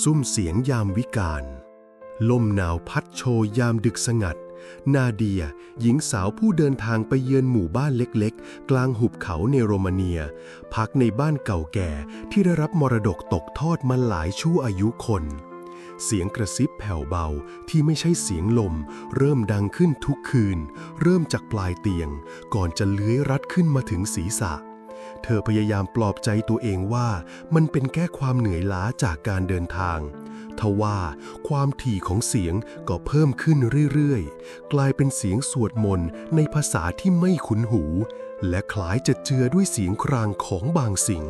ซุ้มเสียงยามวิกาล ลมหนาวพัดโชยยามดึกสงัด นาเดีย หญิงสาวผู้เดินทางไปเยือนหมู่บ้านเล็กๆ กลางหุบเขาในโรมาเนีย พักในบ้านเก่าแก่ที่ได้รับมรดกตกทอดมาหลายชั่วอายุคน เสียงกระซิบแผ่วเบาที่ไม่ใช่เสียงลม เริ่มดังขึ้นทุกคืน เริ่มจากปลายเตียง ก่อนจะเลื้อยรัดขึ้นมาถึงศีรษะเเธอพยายามปลอบใจตัวเองว่ามันเป็นแค่ความเหนื่อยล้าจากการเดินทาง ทว่าความถี่ของเสียงก็เพิ่มขึ้นเรื่อยๆ กลายเป็นเสียงสวดมนต์ในภาษาที่ไม่คุ้นหู และคล้ายจะเจือด้วยเสียงครางของบางสิ่ง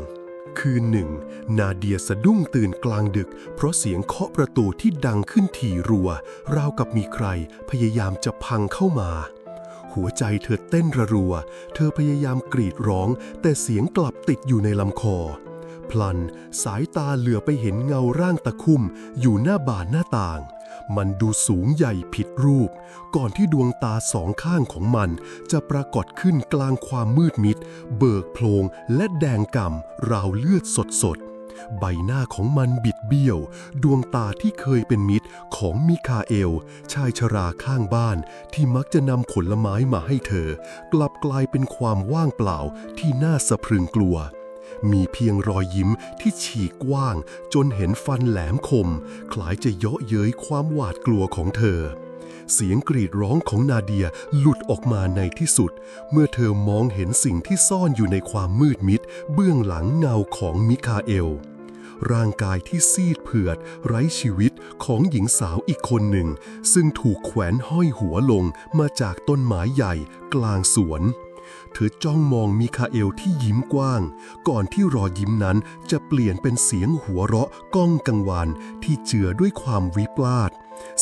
คืนหนึ่ง นาเดียสะดุ้งตื่นกลางดึก เพราะเสียงเคาะประตูที่ดังขึ้นถี่รัว ราวกับมีใครพยายามจะพังเข้ามา หัวใจเธอเต้นระรัว เธอพยายามกรีดร้อง แต่เสียงกลับติดอยู่ในลำคอ พลันสายตาเหลือไปเห็นเงาร่างตะคุ่มอยู่หน้าบานหน้าต่าง มันดูสูงใหญ่ผิดรูป ก่อนที่ดวงตาสองข้างของมัน จะปรากฏขึ้นกลางความมืดมิด เบิกโพลงและแดงก่ำราวเลือดสดสดๆ ใบหน้าของมันบิดเบี้ยว ดวงตาที่เคยเป็นมิตรของมิคาเอล ชายชราข้างบ้านที่มักจะนำผลไม้มาให้เธอ กลับกลายเป็นความว่างเปล่าที่น่าสะพรึงกลัว มีเพียงรอยยิ้มที่ฉีกกว้าง จนเห็นฟันแหลมคม คล้ายจะเยาะเย้ยความหวาดกลัวของเธอ เสียงกรีดร้องของนาเดียหลุดออกมาในที่สุด เมื่อเธอมองเห็นสิ่งที่ซ่อนอยู่ในความมืดมิด เบื้องหลังเงาของมิคาเอล ร่างกายที่ซีดเผือด ไร้ชีวิตของหญิงสาวอีกคนหนึ่ง ซึ่งถูกแขวนห้อยหัวลงมาจากต้นไม้ใหญ่กลางสวนเธอจ้องมองมิคาเอลที่ยิ้มกว้าง ก่อนที่รอยยิ้มนั้นจะเปลี่ยนเป็นเสียงหัวเราะก้องกังวานที่เจือด้วยความวิปลาส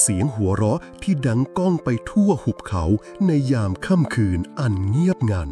เสียงหัวเราะที่ดังก้องไปทั่วหุบเขาในยามค่ำคืนอันเงียบงัน